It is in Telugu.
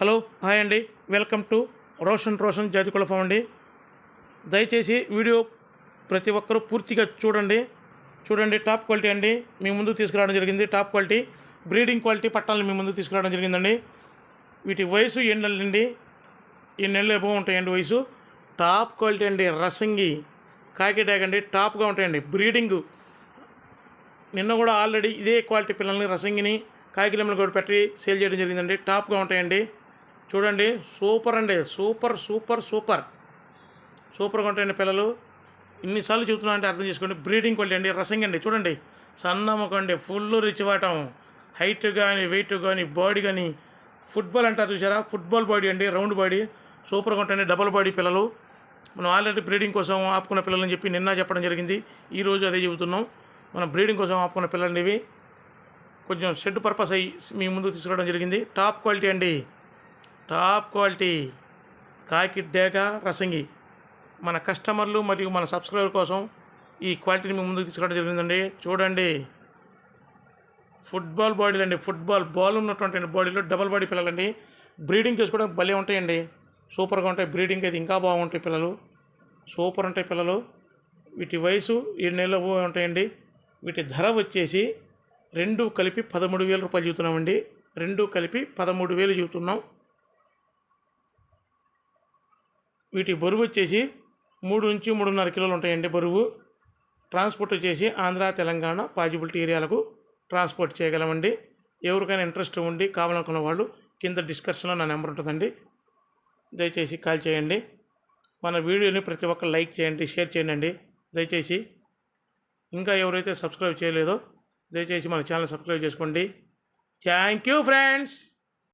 హలో హాయ్ అండి. వెల్కమ్ టు రోషన్ రోషన్ జాతి కులఫం అండి. దయచేసి వీడియో ప్రతి ఒక్కరూ పూర్తిగా చూడండి. చూడండి టాప్ క్వాలిటీ అండి. మీ ముందు తీసుకురావడం జరిగింది. టాప్ క్వాలిటీ బ్రీడింగ్ క్వాలిటీ పట్టాలను మీ ముందు తీసుకురావడం జరిగిందండి. వీటి వయసు ఏడు నెలలండి ఎన్ని నెలలు ఎబో ఉంటాయండి వయసు? టాప్ క్వాలిటీ అండి రసంగి కాకి డ్యాగ్ అండి టాప్గా ఉంటాయండి. బ్రీడింగ్ నిన్న కూడా ఆల్రెడీ ఇదే క్వాలిటీ పిల్లల్ని రసంగిని కాకిలమ్మలు కూడా పెట్టి సేల్ చేయడం జరిగిందండి. టాప్గా ఉంటాయండి. చూడండి సూపర్ అండి. Super super super. సూపర్గా ఉంటాయండి పిల్లలు. ఇన్నిసార్లు చెబుతున్నా అంటే అర్థం చేసుకోండి. బ్రీడింగ్ క్వాలిటీ అండి రసంగి అండి. చూడండి సన్నమ్మకండి ఫుల్ రిచ్ వాటం. హైట్ కానీ వెయిట్ కానీ బాడీ కానీ ఫుట్బాల్ అంటారు చూసారా? ఫుట్బాల్ బాడీ అండి రౌండ్ బాడీ. సూపర్గా ఉంటాయండి డబల్ బాడీ పిల్లలు. మనం ఆల్రెడీ బ్రీడింగ్ కోసం ఆపుకున్న పిల్లలని చెప్పి నిన్న చెప్పడం జరిగింది. ఈరోజు అదే చెబుతున్నాం. మనం బ్రీడింగ్ కోసం ఆపుకున్న పిల్లలనివి కొంచెం షెడ్ పర్పస్ అయ్యి మీ ముందుకు తీసుకురావడం జరిగింది. టాప్ క్వాలిటీ అండి. టాప్ క్వాలిటీ కాకిడ్ డేగ రసంగి మన కస్టమర్లు మరియు మన సబ్స్క్రైబర్ కోసం ఈ క్వాలిటీని మేము ముందుకు తీసుకురావడం జరిగిందండి. చూడండి. ఫుట్బాల్ బాడీలు అండి. ఫుట్బాల్ బాల్ ఉన్నటువంటి బాడీలో డబల్ బాడీ పిల్లలండి. బ్రీడింగ్ చేసుకోవడానికి భలే ఉంటాయండి. సూపర్గా ఉంటాయి. బ్రీడింగ్ అయితే ఇంకా బాగుంటాయి పిల్లలు. సూపర్ ఉంటాయి పిల్లలు. వీటి వయసు ఏడు నెలలు ఉంటాయండి. వీటి ధర వచ్చేసి రెండు కలిపి పదమూడు వేల రూపాయలు చెబుతున్నామండి. రెండు కలిపి పదమూడు వేలు చెబుతున్నాం. వీటి బరువు వచ్చేసి మూడు నుంచి మూడున్నర కిలోలు ఉంటాయండి బరువు. ట్రాన్స్పోర్ట్ వచ్చేసి ఆంధ్ర తెలంగాణ పాజిబిలిటీ ఏరియాలకు ట్రాన్స్పోర్ట్ చేయగలమండి. ఎవరికైనా ఇంట్రెస్ట్ ఉండి కావాలనుకున్న వాళ్ళు కింద డిస్కషన్లో నా నెంబర్ ఉంటుందండి. దయచేసి కాల్ చేయండి. మన వీడియోని ప్రతి ఒక్కరు లైక్ చేయండి షేర్ చేయండి. దయచేసి ఇంకా ఎవరైతే సబ్స్క్రైబ్ చేయలేదో దయచేసి మన ఛానల్ సబ్స్క్రైబ్ చేసుకోండి. Thank you friends!